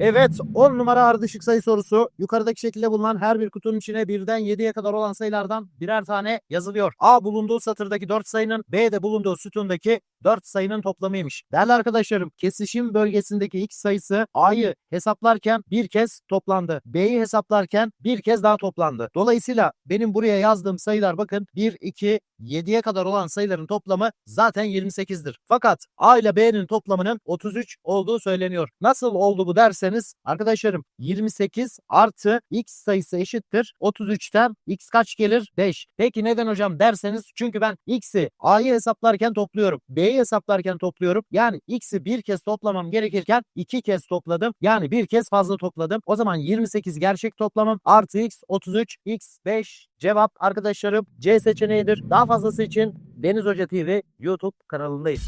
Evet 10 numara ardışık sayı sorusu. Yukarıdaki şekilde bulunan her bir kutunun içine birden 7'ye kadar olan sayılardan birer tane yazılıyor. A bulunduğu satırdaki 4 sayının B'de bulunduğu sütundaki 4 sayının toplamıymış. Değerli arkadaşlarım kesişim bölgesindeki x sayısı A'yı hesaplarken bir kez toplandı. B'yi hesaplarken bir kez daha toplandı. Dolayısıyla benim buraya yazdığım sayılar bakın 1, 2, 7'ye kadar olan sayıların toplamı zaten 28'dir. Fakat A ile B'nin toplamının 33 olduğu söyleniyor. Nasıl oldu bu derseniz arkadaşlarım 28 artı x sayısı eşittir 33'ten x kaç gelir? 5. Peki neden hocam derseniz çünkü ben x'i A'yı hesaplarken topluyorum. B'yi hesaplarken topluyorum. Yani x'i bir kez toplamam gerekirken iki kez topladım. Yani bir kez fazla topladım. O zaman 28 gerçek toplamım artı x 33 x 5 cevap arkadaşlarım C seçeneğidir. Daha fazlası için Deniz Hoca TV YouTube kanalındayız.